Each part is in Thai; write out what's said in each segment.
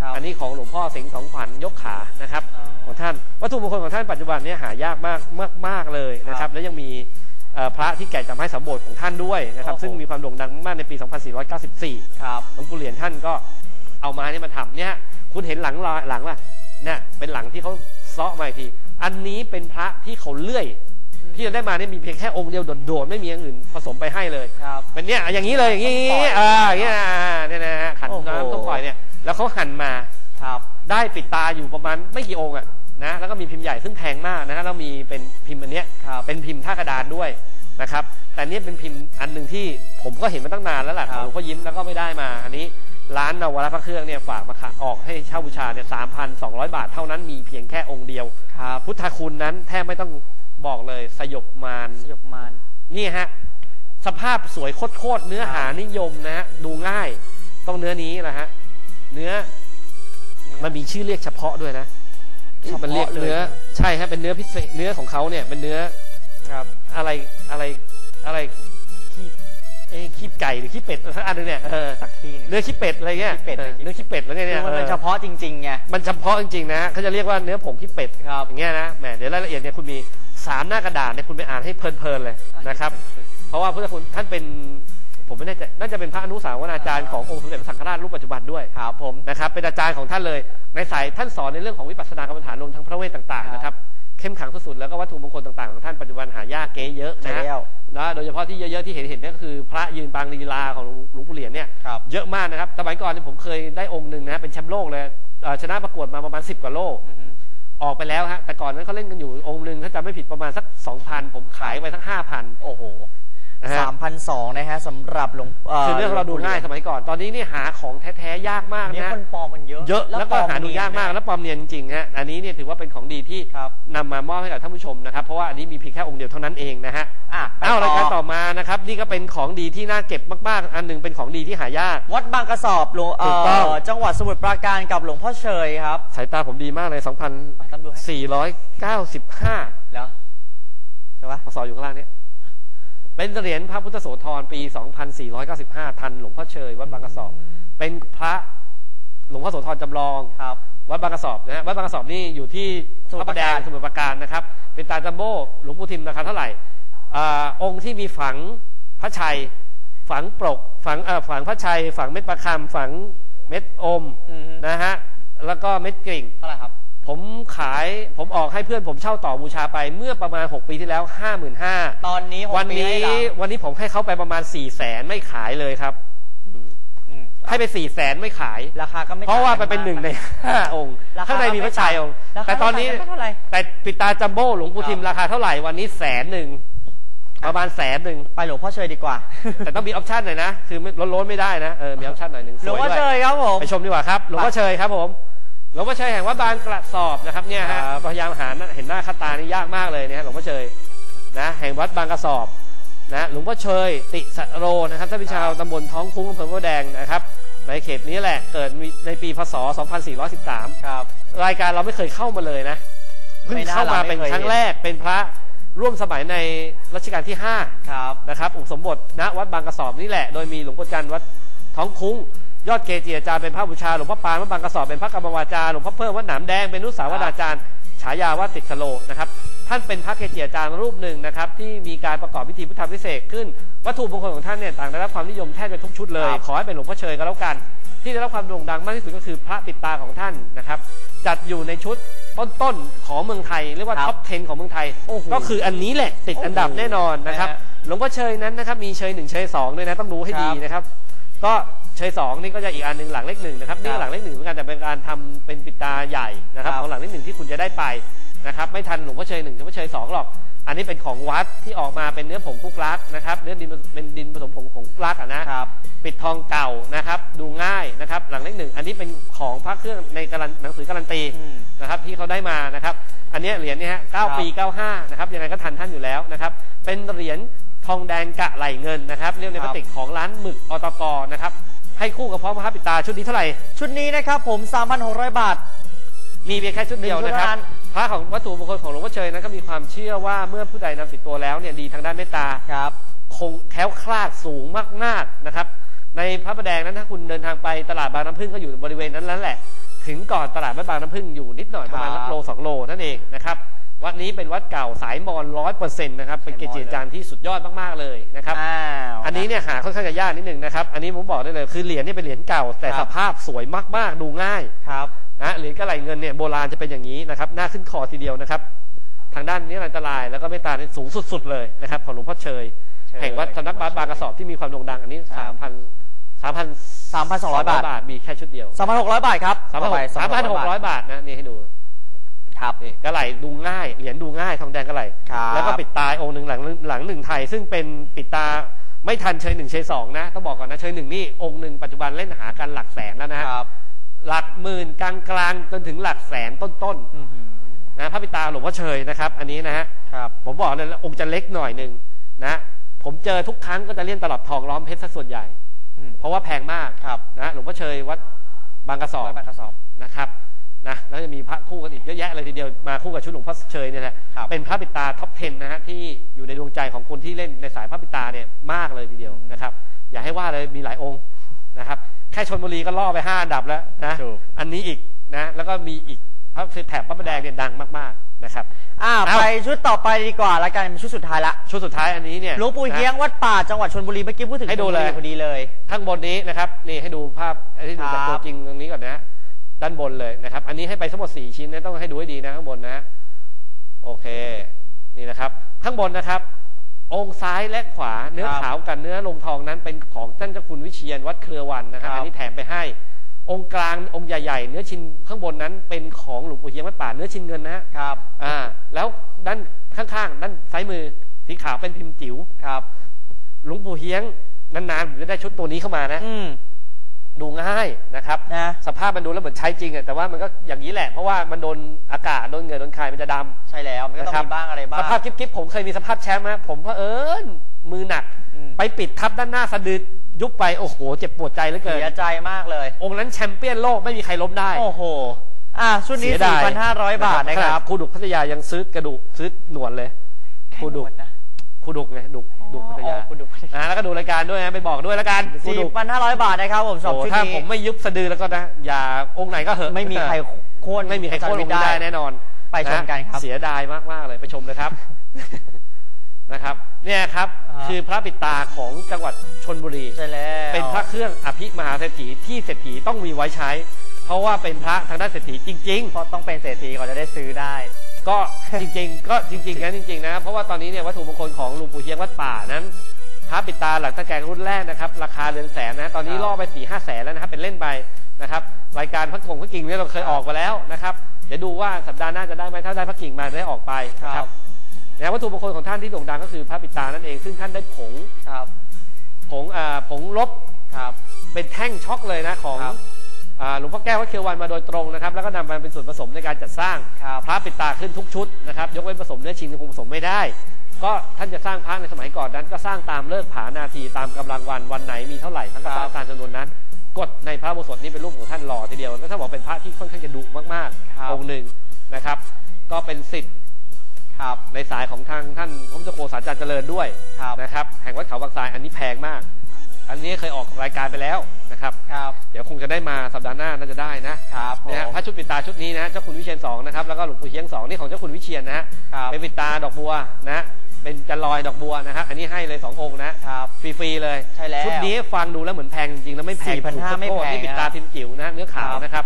ครับอันนี้ของหลวงพ่อสิงห์สองขวัญยกขานะครับ อ๋อ ของท่านวัตถุมงคลของท่านปัจจุบันเนี้หายากมากมากมากเลยนะคครัรับบแล้วยังมีเอ่อพระที่แกะจากไม้สัมโบสถ์ของท่านด้วยนะครับ โอ้โห ซึ่งมีความโด่งดังมากในปี 2494ครับหลวงปู่เหรียญท่านก็เอาไม้นี่มาทำเนี่ยคุณเห็นหลังรอยหลังป่ะเนี่ยเป็นหลังที่เขาเซาะมาอีกทีอันนี้เป็นพระที่เขาเลื่อย ที่เราได้มาเนี่ยมีเพียงแค่องค์เดียวโดดๆไม่มีอย่างอื่นผสมไปให้เลย ครับ เป็นเนี่ยอย่างนี้เลยอย่างนี้ต้องปล่อยอ่าอย่างเงี้ยอ่าเนี่ยนะฮะขันโอ้โหน้ำต้องปล่อยเนี่ย แล้วเขาหั่นมาครับได้ปิดตาอยู่ประมาณไม่กี่องค์อะนะแล้วก็มีพิมพ์ใหญ่ซึ่งแพงมากนะฮะแล้วมีเป็นพิมพ์อันเนี้ยครับเป็นพิมพ์ท่ากระดานด้วยนะครับ แต่เนี่ยเป็นพิมพ์อันหนึ่งที่ผมก็เห็นมาตั้งนานแล้วล่ะคขรับองหลวงพ่อยิ้มแล้วก็ไม่ได้มา อันนี้ร้านนวรพระเครื่องเนี่ยฝากมาขายออกให้เช่าบูชาเนี่ยสามพันสองร้อยบาทเท่านั้นมีเพียงแค่องค์เดียว ครับพุทธคุณนั้นแทบไม่ต้องบอกเลยสยบมารสยบมาร นี่ฮะสภาพสวยโคตรๆเนื้อหานิยมนะฮะดูง่ายต้องเนื้อนี้แหละฮะ เนื้อ มันมีชื่อเรียกเฉพาะด้วยนะเฉมันเรียกพาะเลยเนื้อ ใช่ฮะเป็นเนื้อพิเศษเนื้อของเขาเนี่ย เป็นเนื้อครับ อะไรอะไรอะไรขี้เอ้ยขี้ไก่หรือขี้เป็ดสักอันหนึงเนี่ยเออสักทีหนึ่งเนื้อขี้เป็ดอะไรเงี้ยขี้เป็ดเออเนื้อขี้เป็ดอะไรเงี้ยคืเนี่ยอมันเป็นเออเฉพาะจริงๆไงมันเฉพาะจริงๆนะเขาจะเรียกว่าเนื้อผงขี้เป็ดครับอย่างเงี้ยนะแหมเดี๋ยวรายละเอียดเนี่ยคุณมีสามหน้ากระดาษเนี่ยคุณไปอ่านให้เพลินๆเลยนะครับ เพราะว่าพุทธคุณท่านเป็น ผมไม่แน่ใจน่าจะเป็นพระอนุสาวนาจารย์ขององค์สมเด็จพระสังฆราชรูปปัจจุบันด้วยครับผมนะครับเป็นอาจารย์ของท่านเลยในสายท่านสอนในเรื่องของวิปัสสนากรรมฐานรวมทั้งพระเวทต่างๆนะครับเข้มขังสุดๆแล้วก็วัตถุมงคลต่างๆของท่านปัจจุบันหายากเก๊เยอะใช่นะฮะแล้วนะโดยเฉพาะที่เยอะๆที่เห็นเห็นเนี่ยก็คือ พระยืนปางลีลาของหลวงปู่เหรียญเนี่ยครับเยอะมากนะครับสมัยก่อนเนี่ยผมเคยได้องค์หนึ่งนะเป็นแชมป์โลกเลยเอ่อชนะประกวดมาประมาณ10กว่าโลกอือฮึออกไปแล้วฮะแต่ก่อนนั้นเขาเล่นกันอยู่องค์หนึ่งถ้าจำไม่ผิดประมาณสัก2,000ผมขายไปสัก5,000โอ้โห นะฮะสามพันสองนะฮะสำหรับหลวงคือเรื่องเราดูง่ายสมัยก่อน ตอนนี้นี่หาของแท้ๆยากมากอันนี้นะคนปลอมมันเยอะเยอะแล้วก็ปลอหาดูยากมากเนีนแล้วปลอมเนียนจริงๆฮะอันนี้เนี่ยถือว่าเป็นของดีที่ครับ นำมามอบให้กับท่านผู้ชมนะครับ เพราะว่าอันนี้มีเพียงแค่องค์เดียวเท่านั้นเองนะฮะ อะไปเอ้ารายการต่อมานะครับ นี่ก็เป็นของดีที่น่าเก็บมากๆ อันหนึงเป็นของดีที่หายาก วัดบางกระสอบหลวงเอ่ถูกต้อง อจังหวัดสมุทรปราการกับหลวงพ่อเชยครับสายตาผมดีมากเลยไปตามดูให้2,495แล้วใช่ปะพศอยู่ข้างล่างเนี่ย เป็นเหรียญพระพุทธโสธรปี 2495 ทันหลวงพ่อเชยวัดบางกระสอบ เป็นพระหลวงพ่อโสธรจำลองครับ วัดบางกระสอบนะฮะวัดบางกระสอบนี่อยู่ที่สมุพทรระปประระแดการงสมุทรปราการนะครับ เป็นตาจัมโบ้หลวงปู่ทิมราคาเท่าไหร่อ่าองค์ที่มีฝังพระชัย ฝังปลกฝังเอ่อฝังพระชัย ฝังเม็ดประคำฝังเม็ดอมอือฮึนะฮะแล้วก็เม็ดกริ่งเท่าไหร่ครับ ผมขายผมออกให้เพื่อนผมเช่าต่อบูชาไปเมื่อประมาณ 6 ปีที่แล้ว 55,000 ตอนนี้หกวันปีนี้ให้หลังวันนี้ผมให้เขาไปประมาณ4 0 0แสนไม่ขายเลยครับ อืมอืมให้ไป4 0 0แสนไม่ขาย ราคาก็ไม่เพราะว่าไปต่งกัเป็นหนึ่งใน ห้าองค์ ราคาข้างในมีพระชัยองค์ ราคาแต่ตอนนี้ ไม่ต่างกันเท่าไหร่ แต่ปิดตาจัมโบ้หลวงปู่ทิมราคาเท่าไหร่วันนี้แสนหนึ่งประมาณแสนหนึ่งไปหลวงพ่อเชยดีกว่า แต่ต้องมีออปชั่นหน่อยนะ คือไม่ล้นๆไม่ได้นะเออมีออปชั่นหน่อยหนึ่งสหลวงวยพ่อด้วเชยยครับผม ไปชมดีกว่าครับหลวงพ่อเชยครับผม หลวงพ่อเชยแห่งวัดบางกระสอบนะครับเนี่ยฮะครับพยายามหาเห็นหน้าค่าตานี่ยากมากเลยนะฮะหลวงพ่อเชยนะแห่งวัดบางกระสอบนะหลวงพ่อเชย ติสโรนะครับท่านพิชาวตำบลท้องคุ้งอำเภอพระแดงนะครับ ในเขตนี้แหละเกิดในปีพศ 2413 ครับ รายการเราไม่เคยเข้ามาเลยนะเพิ่งไม่น่าเข้ามาเราไม่เป็นเคยครั้งเห็นแรกเป็นพระร่วมสมัยในรัชกาลที่5ครับนะครับอุปสมบทณวัดบางกระสอบนี่แหละ โดยมีหลวงพ่อจันทร์วัดท้องคุ้ง ยอดเกจิอาจารย์เป็นพระบูชาหลวงพ่อปานวัดบางกระสอบเป็นพระกรรมวาจาหลวงพ่อเพิ่มวัดหนามแดงเป็นนุสาวนาจารย์ฉายาวัดติดสโลนะครับท่านเป็นพระเกจิอาจารย์รูปหนึ่งนะครับที่มีการประกอบพิธีพุทธพิเศษกขึ้น วัตถุมงคลของท่านเนี่ยต่างได้รับความนิยมแทบจะทุกชุดเลยครับขอให้เป็นหลวงพ่อเชยก็แล้วกัน ที่ได้รับความโด่งดังมากที่สุดก็คือพระปิดตาของท่านนะครับจัดอยู่ในชุดต้นๆของเมืองไทยเรียกว่าครับท็อป 10 ของเมืองไทยโอ้โหก็คืออันนี้แหละติดอันดับโอ้โหแน่นอนนะครับนะฮะหลวงพ่อเชยนั้นนะครับมีเชยหนึ่งเชยสองด้วยนะต้องรู้ให้ดีครับนะครับ ก็ เชยสองนี่ก็จะอีกอันหนึ่งหลังเลขหนึ่งนะครับนี่ครับหลังเลขหนึ่งเหมือนกันแต่เป็นการทำเป็นปิดตาใหญ่นะครับครับ ของหลังเลขหนึ่งที่คุณจะได้ไปนะครับไม่ทันหลวงพ่อเชยหนึ่งหลวงพ่อเชยสองหรอก อันนี้เป็นของวัดที่ออกมาเป็นเนื้อผงคุกลักนะครับเนื้อดินเป็นดินผสมผงผงคุกลักอะนะ ครับ ปิดทองเก่านะครับดูง่ายนะครับหลังเลขหนึ่งอันนี้เป็นของพระเครื่องในการันหนังสือการันตีอืมนะครับที่เขาได้มานะครับอันเนี้ยเหรียญเนี่ยฮะครับ9ปี95นะครับยังไงก็ทันท่านอยู่แล้วนะครับเป็นเหรียญทองแดงกะไหลเงินนะครับเรียกในพลาสติกของร้านหมึกอตกนะครับ ให้คู่กับพร้อมพระปิดตาชุดนี้เท่าไหร่ ชุดนี้นะครับผม 3,600 บาท มีเพียงแค่ชุดเดียวนะครับหนึ่งชุดเท่านั้นพระของวัตถุมงคลของหลวงพ่อเชยนั้นก็มีความเชื่อว่าเมื่อผู้ใดนำติดตัวแล้วเนี่ยดีทางด้านเมตตาครับคงแคล้วคลาดสูงมากๆนะครับ ในพระประแดงนั้นถ้าคุณเดินทางไปตลาดบางน้ำพึ่งก็อยู่บริเวณนั้นแล้วแหละ ถึงก่อนตลาดวัดบางน้ำพึ่งอยู่นิดหน่อยประมาณครับโลสองโลนั่นเองนะครับ วัดนี้เป็นวัดเก่าสายมอญร้อยเปอร์เซ็นต์นะครับเป็นเกจิอาจารย์ที่สุดยอดมากๆเลยนะครับอ้าวอันนี้เนี่ยหาค่อนข้างจะยากนิดนึงนะครับ อันนี้ผมบอกได้เลยคือเหรียญนี่เป็นเหรียญเก่า แต่ครัสบภาพสวยมากๆ ดูง่ายครับนะเหรียญกระไหลเงินเนี่ยโบราณจะเป็นอย่างนี้นะครับหน้าขึ้นคอทีเดียวนะครับ ทางด้านนี้อันตรายแล้วก็เมตตาเนี่ยสูงสุดๆเลยนะครับของหลวงพ่อเชยเชยแห่งวัดสำนักบาสบางกระสอบที่มีความโด่งดังอันนี้ครัสามบพันสามพัน3,200บาทบาทมีแค่ชุดเดียวสามพันหกร้อยบาทครับสามพันต่อไปสามพันหกร้อยบาทนะนี่ให้ดู ครับ นี่กระไหลดูง่าย เหรียญดูง่ายทองแดงกระไหลครับแล้วก็ปิดตาองค์หนึ่งหลังหลังหนึ่งไทย ซึ่งเป็นปิดตาไม่ทันเชยหนึ่งเชยสองนะต้องบอกก่อนนะเชยหนึ่งนี่องค์หนึ่งปัจจุบันเล่นหากันหลักแสนแล้วนะฮะครับ หลักหมื่นกลางกลางๆจนถึงหลักแสนต้นอื้อหือๆนะพระปิดตาหลวงพ่อเชยนะครับ อันนี้นะฮะครับผมบอกเลยนะองค์จะเล็กหน่อยหนึ่งนะผมเจอทุกครั้งก็จะเล่นตลับทองล้อมเพชรซะส่วนใหญ่อืมเพราะว่าแพงมากครับนะหลวงพ่อเชยวัดบางกระสอบร้อยบาทกระสอบนะครับ นะแล้วจะมีพระคู่กันอีกเยอะแยะเลยทีเดียวมาคู่กับชุดหลวงพ่อเชยเนี่ยแหละครับ เป็นพระปิดตาท็อป 10 นะฮะที่อยู่ในดวงใจของคนที่เล่นในสายพระปิดตาเนี่ยมากเลยทีเดียวอืมนะครับ อย่าให้ว่าเลยมีหลายองค์นะครับ แค่ชนบุรีก็ล่อไปห้าอันดับแล้วนะถูก อันนี้อีกนะ แล้วก็มีอีกพระแถบพระประแดงเนี่ยดังมากๆนะครับ อ่าเอ้าไปชุดต่อไปดีกว่าละกันเป็นชุดสุดท้ายละชุดสุดท้ายอันนี้เนี่ยหลวงปู่เฮียงนะวัดป่าจังหวัดชลบุรีเมื่อกี้พูดถึงให้ดูเลยชลบุรีพอดีเลย ข้างบนนี้นะครับนี่ให้ดูภาพให้ดูจากครับ ตัวจริงตรงนี้ก่อนนะ ด้านบนเลยนะครับ อันนี้ให้ไปทั้งหมด 4 ชิ้นนะต้องให้ดูให้ดีนะข้างบนนะ โอเค นี่นะครับ ข้างบนนะครับ องค์ซ้ายและขวาเนื้อครับขาวกับเนื้อลงทองนั้นเป็นของท่านเจ้าคุณวิเชียนวัดเครือวันนะครับครับ อันนี้แถมไปให้ องค์กลางองค์ใหญ่ๆ เนื้อชิ้นข้างบนนั้นเป็นของหลวงปู่เฮียงวัดป่าเนื้อชิ้นเงินนะฮะครับ อ่า แล้วด้านข้างๆ ด้านซ้ายมือสีขาวเป็นพิมพ์จิ๋วครับ หลวงปู่เฮียงนานๆผมจะได้ชุดตัวนี้เข้ามานะอืม ดูง่ายนะครับนะ สภาพมันดูแล้วเหมือนใช้จริงอะแต่ว่ามันก็อย่างนี้แหละ เพราะว่ามันโดนอากาศโดนเหงื่อโดนคายมันจะดำ ใช่แล้วมันก็ต้องนะครับมีบ้างอะไรบ้าง สภาพกิ๊บๆผมเคยมีสภาพแชมป์นะผมเผอิญมือหนัก อืม ไปปิดทับด้านหน้าสะดือยุบไปโอ้โห เจ็บปวดใจเหลือเกิน เสียใจมมากเลย องค์นั้นแชมเปี้ยนโลกไม่มีใครล้มได้โอ้โห อ่าชุดนี้เสียดาย4,500 บาทนะครับขนาดครูดุกพัทยายังซื้อกระดูกซื้อหนวดเลยครูดุแค่หมนะ ครูดุกไงดุกดุกพัทยาอ๋อครูดุกพัทยา นะแล้วก็ดูรายการด้วยนะไปบอกด้วยแล้วกันครูดุก4,500 บาทนะครับผมสองโอ้ชุดถ้านี้ผมไม่ยุบสะดือแล้วก็นะอย่าองค์ไหนก็เหอะไม่มีใครโค่นไม่มีใครโค่นลงอาจาย์วิทย์ได้แน่นอนไปชมกันครับ เสียดายมากๆเลยไปชมเลยครับ นะครับ เนี่ยครับ อ่า คือพระปิดตาของจังหวัดชนบุรี ใช่แล้วเป็นพระเครื่องอภิมหาเศรษฐีที่เศรษฐีต้องมีไว้ใช้ เพราะว่าเป็นพระทางด้านเศรษฐีจริงเพราะต้องเป็นเศรษฐีเขาจะได้ซื้อได้ๆ ก็จริง ๆ ก็จริงๆนะจริงๆนะเพราะว่าตอนนี้เนี่ยวัตถุมงคลของหลวงปู่เชียงวัดป่านั้นพระปิดตาหลังตะแกรงรุ่นแรกนะครับ ราคาเรือนแสนนะตอนนี้ครับล่อไปสี่ห้าแสนแล้วนะครับ เป็นเล่นไปนะครับ รายการพระกงพระกิ่งเนี่ยเราเคยออกไปแล้วนะครับ เดี๋ยวดูว่าสัปดาห์หน้าจะได้ไหมถ้าได้พระกิ่งมาจะได้ออกไปนะครับนะวัตถุมงคลของท่านที่โด่งดังก็คือพระปิดตานั่นเองซึ่งท่านได้ผงครับผงอ่าผงลบครับเป็นแท่งช็อกเลยนะของครับอ่า หลวงพ่อแก้ววัดเคียววันมาโดยตรงนะครับ แล้วก็นำมาเป็นส่วนผสมในการจัดสร้างครับพระปิดตาขึ้นทุกชุดนะครับ ยกเว้นผสมเนื้อชินคงผสมไม่ได้ ก็ท่านจะสร้างพระในสมัยก่อนนั้น ก็สร้างตามเลิกผานาทีตามกำลังวันวันไหนมีเท่าไหร่ท่านก็สร้างตามจำนวนนั้นกฎในพระโบสถนี้เป็นรูปของท่านหล่อทีเดียวแล้วถ้าบอกเป็นพระที่ค่อนข้างจะดุมากครับๆองค์หนึ่งนะครับ ก็เป็นสิทธิ์ครับในสายของทางท่านพระพุทธโฆษาจารย์เจริญด้วยครับนะครับแห่งวัดเขาบางทรายอันนี้แพงมาก อันนี้เคยออกรายการไปแล้วนะครับ ครับเดี๋ยวคงจะได้มาสัปดาห์หน้าน่าจะได้นะครับผมนะฮะพระชุดปิดตาชุดนี้นะเจ้าคุณวิเชียนสองนะครับแล้วก็หลวงปู่เชียงสองนี่ของเจ้าคุณวิเชียนนะฮะครับเป็นปิดตาดอกบัวนะเป็นจันลอยดอกบัวนะครับอันนี้ให้เลยสององค์นะครับ ฟรีๆเลยใช่แล้วชุดนี้ฟังดูแล้วเหมือนแพงจริงๆแล้วไม่แพง4,500ถูกขอโทษไม่แพงนี่ปิดตานะพิมพ์จิ๋วนะเนื้อขาวครับนะครับ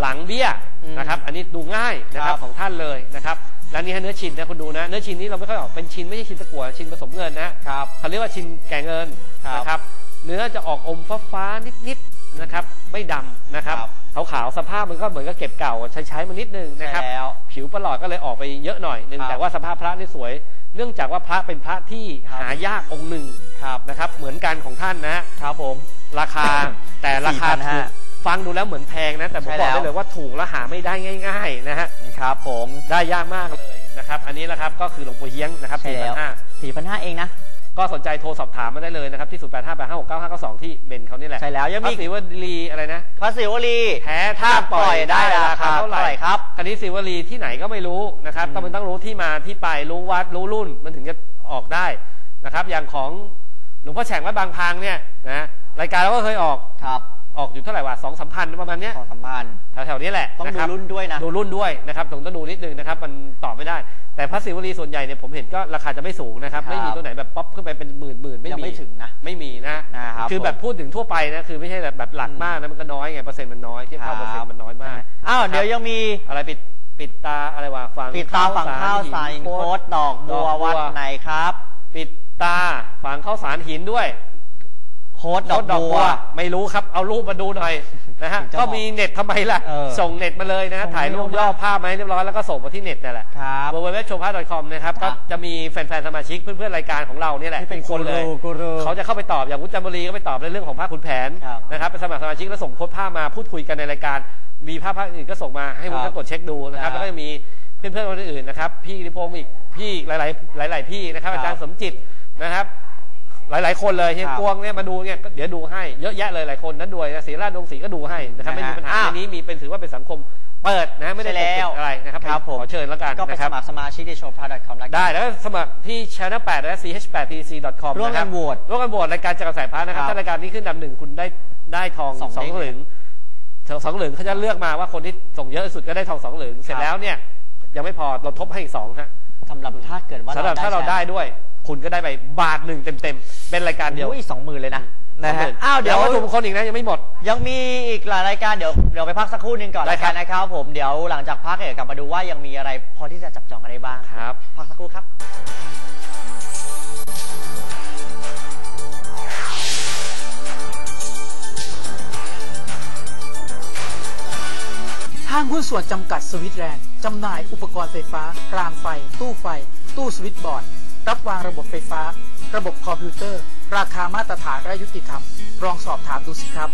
หลังเบี้ยอืมนะครับ อันนี้ดูง่ายนะคครัรับบของท่านเลยนะครับแล้วนี่ให้เนื้อชินนะคุณดูนะ เนื้อชินนี้เราไม่ค่อยออกเป็นชินไม่ใช่ชินตะกั่วชินผสมเงินนะครับ เขาเรียกว่าชินแก่เงินครับนะครับ เนื้อจะออกอมฟ้าๆนิดๆนะครับ ไม่ดำนะครับครับ ขาวๆสภาพมันก็เหมือนกับเก็บเก่าใช้ใช้ๆมานิดนึงนะครับ ใช่แล้ว ผิวประหลอดก็เลยออกไปเยอะหน่อยนึงครับแต่ว่าสภาพพระนี่สวย เนื่องจากว่าพระเป็นพระที่ครับ หายากองค์หนึ่งครับนะครับ เหมือนกันของท่านนะครับผม ราคา แต่ราคา4,500ถูกฟังดูแล้วเหมือนแพงนะ แต่ผมใช่บอกแล้วได้เลยว่าถูกและหาไม่ได้ง่าย ๆ นะฮะนี่ครับผม ได้ยากมากเลยนะครับ อันนี้แหละครับก็คือหลวงปู่เฮียงนะครับใช่ปีแล้ว ห้า 4,500เองนะ ก็สนใจโทรสอบถามมาได้เลยนะครับที่ 0 8 5 8 5 6 9 5 9 2 ที่เบนเขานี่แหละใช่แล้วยังพมีระศิวลีอะไรนะพระศิวลีแท้ถ้าปล่อยได้ราคาเท่าไหร่ครับคันนี้ศิวลีที่ไหนก็ไม่รู้นะครับอืมต้องมันต้องรู้ที่มาที่ไปรู้วัดรู้รุ่นมันถึงจะออกได้นะครับ อย่างของหลวงพ่อแฉ่งวัดบางพางเนี่ยนะรายการเราก็เคยออกครับ ออกอยู่เท่าไหร่วะสองสามพันประมาณเนี้ยสองสามพันแถวๆนี้แหละต้องะดูครับรุ่นด้วยนะ ดูรุ่นด้วยนะครับผมต้องดูนิดนึงนะครับ มันตอบไม่ได้ แต่พระศิวลีส่วนใหญ่เนี่ยผมเห็นก็ราคาจะไม่สูงนะครับ ครับ ไม่มีตัวไหนแบบป๊อปขึ้นไปเป็นหมื่นหมื่นๆไม่ยังมีไม่ถึงนะ ไม่มีนะนะครับคือแบบผมพูดถึงทั่วไปนะคือไม่ใช่แบบแบบหลักอืมมากนะมันก็น้อยไงเปอร์เซ็นต์มันน้อยเทียบเท่าเปอร์เซ็นต์มันน้อยมากอ้าวเดี๋ยวยังมีอะไรปิดปิดตาอะไรวะฝังปิดตาฝั่งข้าวสารหินโคตรดอกบัววัดไหนครับ ปิดตาฝังข้าวสารหินด้วย โค้ดดอกโคตรบัว ไม่รู้ครับ เอารูปมาดูหน่อยนะฮะถึงจะก็บอกมีเน็ตทำไมล่ะเออส่งเน็ตมาเลยนะส่งถ่ายรูปเร็วมากย่อภาพมาให้เรียบร้อยแล้วก็ส่งมาที่เน็ตนั่นแหละครับ w w w s h o w p a c o m นะครับครัก็บจะมีแฟนๆ สมาชิกเพื่อนๆ รายการของเราเนี่ยแหละที่เป็นทุกคนเลยกูรูกูรูเขาจะเข้าไปตอบอย่างวุฒิจันทบุรีก็ไปตอบในเรื่องของภาคขุนแผนครับนะครับเป็นสมัครสมาชิกแล้วส่งโค้ดภาพมาพูดคุยกันในรายการ มีภาพภาคอื่นก็ส่งมาให้ผมครัก็บกดเช็คดูนะครับครับแล้วก็จะมีเพื่อนๆคนอื่นๆนะครับพี่นิพงศ์อีกพี่หลายๆหลาย ๆ พี่นะครับครับอาจารย์สมจิตนะครับ หลาย ๆ คนเลยเฮียครับกวงเนี่ยมาดูเนี่ยก็เดี๋ยวดูให้เยอะแยะเลยหลายคนนั้นด้วยนะศรีราชดวงศรีก็ดูให้นะครับไม่มีปัญหาอะในนี้มีเป็นถือว่าเป็นสังคมเปิดนะไม่ได้ปกใช่ปิแล้วดอะไรนะครับครับผมขอเชิญแล้วกันก็ไปนะคสรับมัครสมาชิกในโชว์พาร์ทคอมแล้วกันได้แล้วก็สมัครที่ channel 8และ ch8tc.com ร่วมกันะคบโหวตร่วมกันโหวตรายการจักรสายพัฒนะครับครับถ้ารายการนี้ขึ้นอันดับหนึ่งคุณได้ได้ทองสองสองเด้งเหลืองสองเหลืองเขาจะเลือกมาว่าคนที่ส่งเยอะที่สุดก็ได้ทองสองเหลืองเสร็จครับแล้วเนี่ยยังไม่พอเราทบให้อีกสองฮะสำหรับถ้าเกิดว่าสำหรับถ้าเราได้ด้วย คุณก็ได้ไปบาทหนึ่งเต็มๆ เป็นรายการเดียวอุ้ยสองหมื่นเลยนะนะฮะ20,000อ้าวเดี๋ยววัตถุมงคลอีกนะยังไม่หมด ยังมีอีกหลายรายการเดี๋ยวเดี๋ยวไปพักสักครู่หนึ่งก่อนได้ละครักับนนะครับผมเดี๋ยวหลังจากพักเนี่ยกลับมาดูว่ายังมีอะไรพอที่จะจับจองอะไรบ้างครับ พักสักครู่ครับห้างหุ้นส่วนจำกัดสวิตแลนด์จำหน่ายอุปกรณ์ไฟฟ้ารางไฟ ตู้ไฟ ตู้สวิตช์บอร์ด รับวางระบบไฟฟ้า ระบบคอมพิวเตอร์ ราคามาตรฐานและยุติธรรมลองสอบถามดูสิครับ